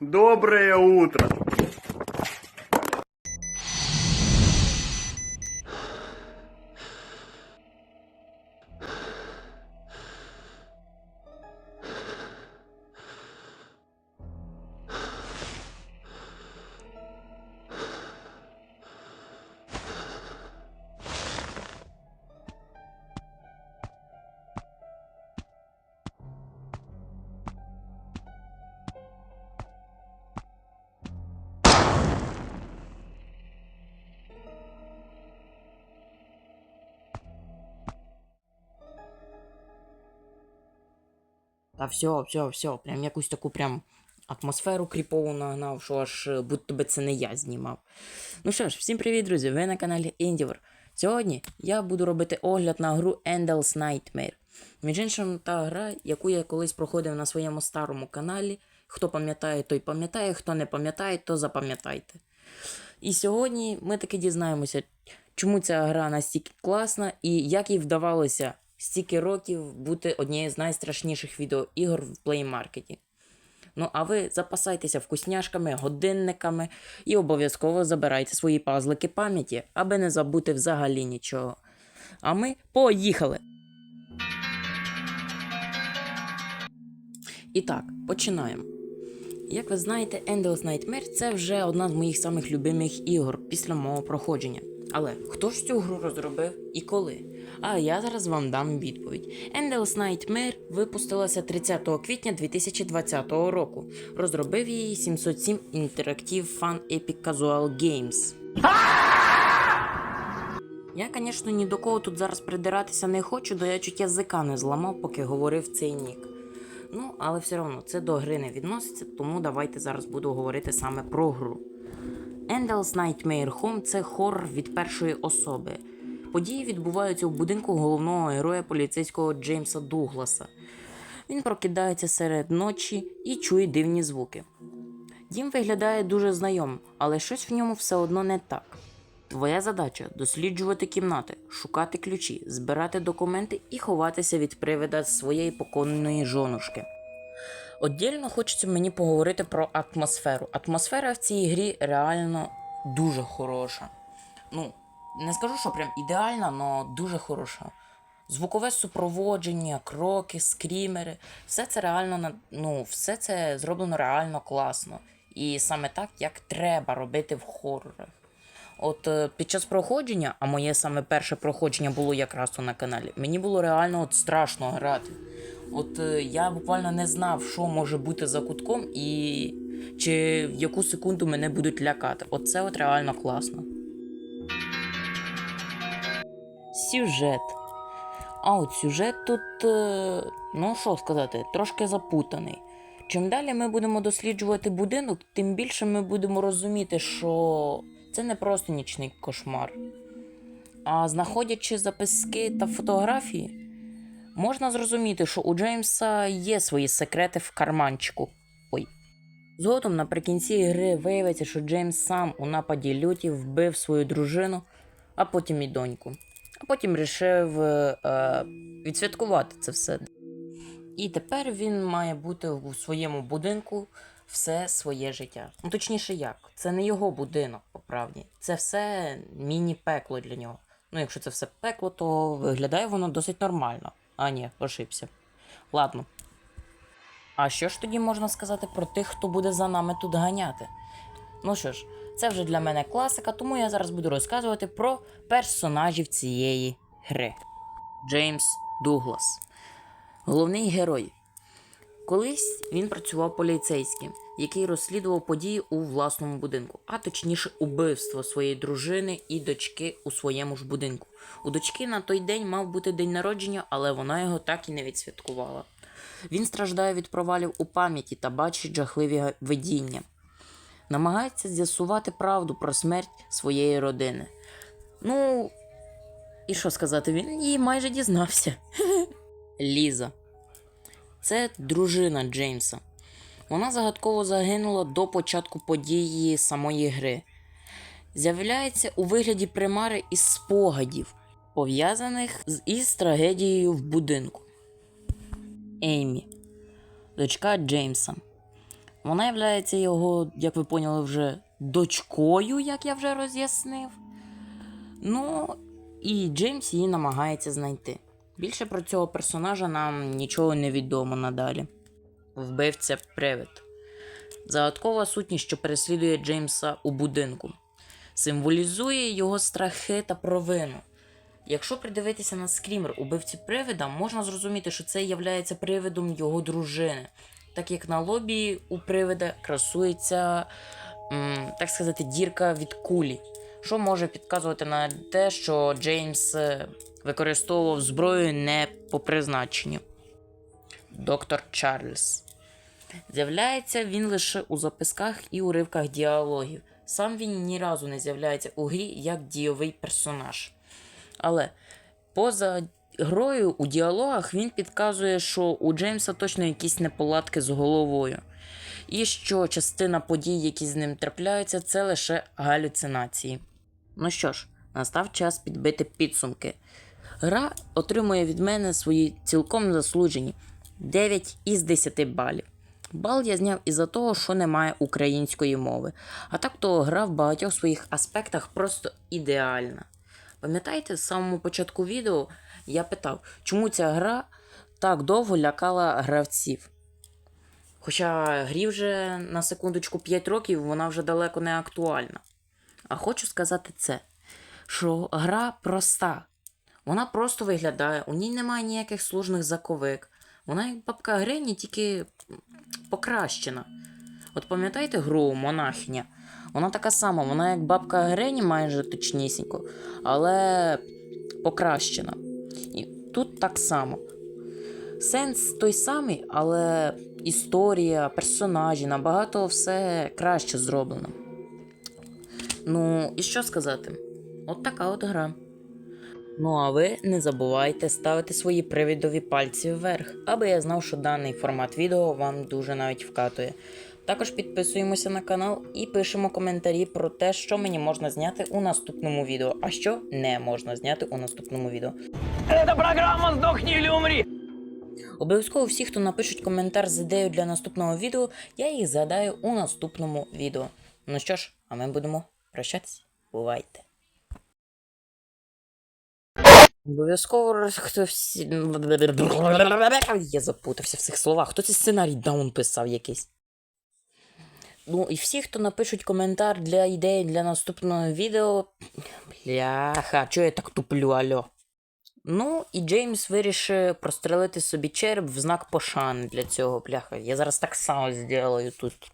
Доброе утро. Та все, все, все, прям якусь таку прям атмосферу кріпову нагнав, що аж е, будто би це не я знімав. Ну що ж, всім привіт, друзі! Ви на каналі Endeavor. Сьогодні я буду робити огляд на гру Endel's Nightmare. Між іншим, та гра, яку я колись проходив на своєму старому каналі. Хто пам'ятає, той пам'ятає, хто не пам'ятає, то запам'ятайте. І сьогодні ми таки дізнаємося, чому ця гра настільки класна і як їй вдавалося стільки років бути однією з найстрашніших відеоігор в плеймаркеті. Ну, а ви запасайтеся вкусняшками, годинниками і обов'язково забирайте свої пазлики пам'яті, аби не забути взагалі нічого. А ми поїхали! І так, починаємо. Як ви знаєте, Endless Nightmare це вже одна з моїх самих любимих ігор після мого проходження. Але хто ж цю гру розробив і коли? А я зараз вам дам відповідь. Endless Nightmare випустилася 30 квітня 2020 року. Розробив її 707 Interactive Fun Epic Casual Games. Я, звісно, ні до кого тут зараз придиратися не хочу, до я чуть язика не зламав, поки говорив цей нік. Ну, але все одно це до гри не відноситься, тому давайте зараз буду говорити саме про гру. Endel's Nightmare Home це хоррор від першої особи. Події відбуваються в будинку головного героя поліцейського Джеймса Дугласа. Він прокидається серед ночі і чує дивні звуки. Дім виглядає дуже знайомим, але щось в ньому все одно не так. Твоя задача досліджувати кімнати, шукати ключі, збирати документи і ховатися від привида своєї поконної жонушки. Отдільно хочеться мені поговорити про атмосферу. Атмосфера в цій грі реально дуже хороша. Ну, не скажу, що прям ідеальна, але дуже хороша. Звукове супроводження, кроки, скрімери, все це реально ну, все це зроблено реально класно. І саме так, як треба робити в хорорах. От е, під час проходження, а моє саме перше проходження було якраз на каналі, мені було реально от страшно грати. От е, я буквально не знав, що може бути за кутком, і чи в яку секунду мене будуть лякати. Оце от реально класно. Сюжет. А от сюжет тут, е, ну що сказати, трошки запутаний. Чим далі ми будемо досліджувати будинок, тим більше ми будемо розуміти, що це не просто нічний кошмар. А знаходячи записки та фотографії, можна зрозуміти, що у Джеймса є свої секрети в карманчику. Ой. Згодом наприкінці гри виявиться, що Джеймс сам у нападі люті вбив свою дружину, а потім і доньку. А потім вирішив е, е, відсвяткувати це все. І тепер він має бути у своєму будинку все своє життя. Ну, точніше, як? Це не його будинок, по правді. Це все міні-пекло для нього. Ну, якщо це все пекло, то виглядає воно досить нормально. А ні, ошибся. Ладно. А що ж тоді можна сказати про тих, хто буде за нами тут ганяти? Ну що ж, це вже для мене класика, тому я зараз буду розказувати про персонажів цієї гри. Джеймс Дуглас. Головний герой. Колись він працював поліцейським, який розслідував події у власному будинку, а точніше убивство своєї дружини і дочки у своєму ж будинку. У дочки на той день мав бути день народження, але вона його так і не відсвяткувала. Він страждає від провалів у пам'яті та бачить жахливі видіння. Намагається з'ясувати правду про смерть своєї родини. Ну, і що сказати, він її майже дізнався. Ліза. Це дружина Джеймса. Вона загадково загинула до початку події самої гри. З'являється у вигляді примари із спогадів, пов'язаних з із трагедією в будинку. Еймі, дочка Джеймса. Вона являється його, як ви поняли, вже дочкою, як я вже роз'яснив. Ну, і Джеймс її намагається знайти. Більше про цього персонажа нам нічого не відомо надалі. Вбивця привид. Загадкова сутність, що переслідує Джеймса у будинку, символізує його страхи та провину. Якщо придивитися на скрімер убивці привида, можна зрозуміти, що це є привидом його дружини, так як на лобі у привида красується, так сказати, дірка від кулі, що може підказувати на те, що Джеймс е, використовував зброю не по призначенню. Доктор Чарльз. З'являється він лише у записках і уривках діалогів. Сам він ні разу не з'являється у грі як дійовий персонаж. Але поза грою у діалогах він підказує, що у Джеймса точно якісь неполадки з головою. І що частина подій, які з ним трапляються, це лише галюцинації. Ну що ж, настав час підбити підсумки. Гра отримує від мене свої цілком заслужені 9 із 10 балів. Бал я зняв із-за того, що немає української мови. А так то гра в багатьох своїх аспектах просто ідеальна. Пам'ятаєте, з самого початку відео я питав, чому ця гра так довго лякала гравців. Хоча грі вже на секундочку 5 років, вона вже далеко не актуальна. А хочу сказати це, що гра проста. Вона просто виглядає, у ній немає ніяких сложних заковик. Вона як бабка Грені, тільки покращена. От пам'ятаєте гру Монахиня? Вона така сама, вона як бабка Грені майже точнісінько, але покращена. І тут так само. Сенс той самий, але історія, персонажі, набагато все краще зроблено. Ну, і що сказати? От така от гра. Ну а ви не забувайте ставити свої привідові пальці вверх, аби я знав, що даний формат відео вам дуже навіть вкатує. Також підписуємося на канал і пишемо коментарі про те, що мені можна зняти у наступному відео, а що не можна зняти у наступному відео. Это программа «Сдохни или умри». Обов'язково всі, хто напишуть коментар з ідеєю для наступного відео, я їх згадаю у наступному відео. Ну що ж, а ми будемо прощатися. Бувайте. Обов'язково роз- хто всі. Я запутався в цих словах. Хто цей сценарій даун писав якийсь? Ну, і всі, хто напишуть коментар для ідеї для наступного відео. Бляха, чого я так туплю, альо? Ну, і Джеймс вирішив прострелити собі череп в знак пошани для цього, бляха. Я зараз так само зроблю тут.